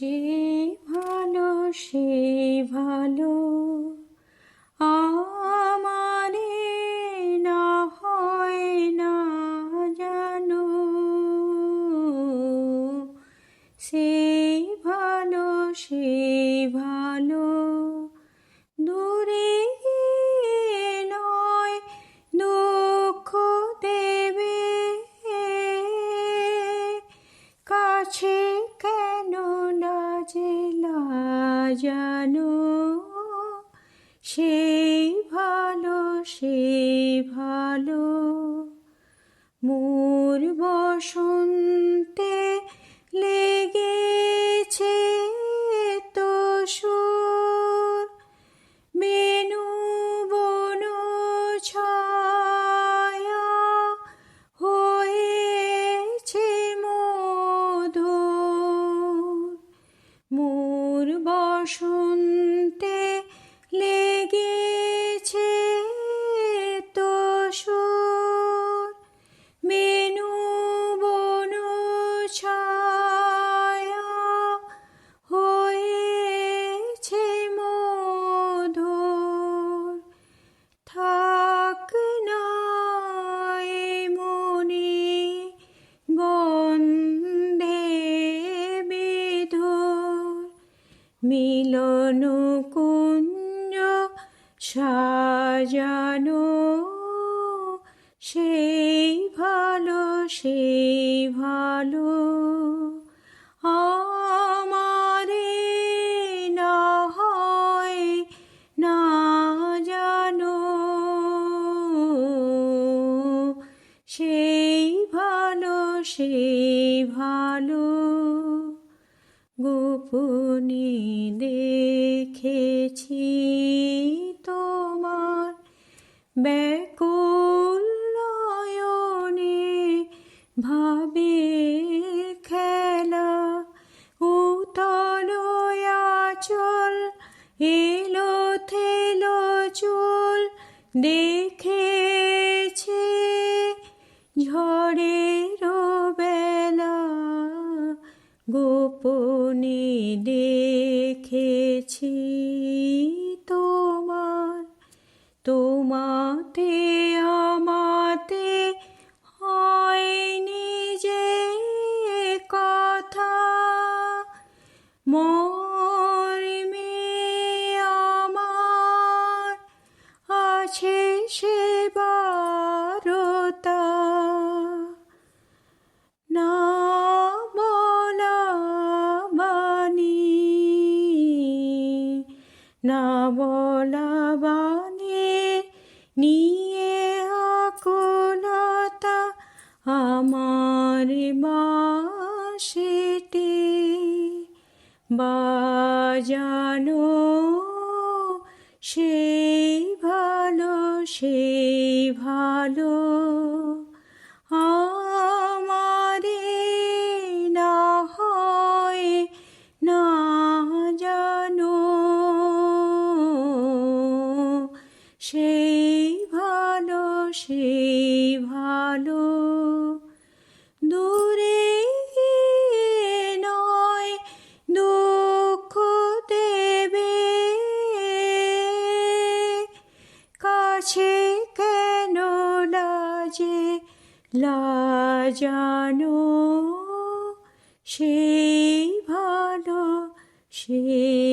সে ভালো সে ভালো। আমারে না হয় না জানো সে ভালো সে ভালো। জানো সেই ভালো সেই ভালো। মোর বসন্তে বসন্তে মিলন কুঞ্জ সাজানো, সেই ভালো সেই ভালো। আমারে না হয় না জানো, সেই ভালো সেই ভালো। গোপনে দেখেছি তোমার ব্যাকুল ভাবে খেলা উতল আচল এলো থেলো চুল দেখেছি ঝড়ের বেলা গোপনে দেখেছি। না বলা নিয়ে আকুলতা আমার বাসেতে বাজানো সেই ভালো সেই ভালো। সেই ভালো সেই ভালো। দূরে নয় দুঃখ দেবে। কাছে কেন সেই ভালো সেই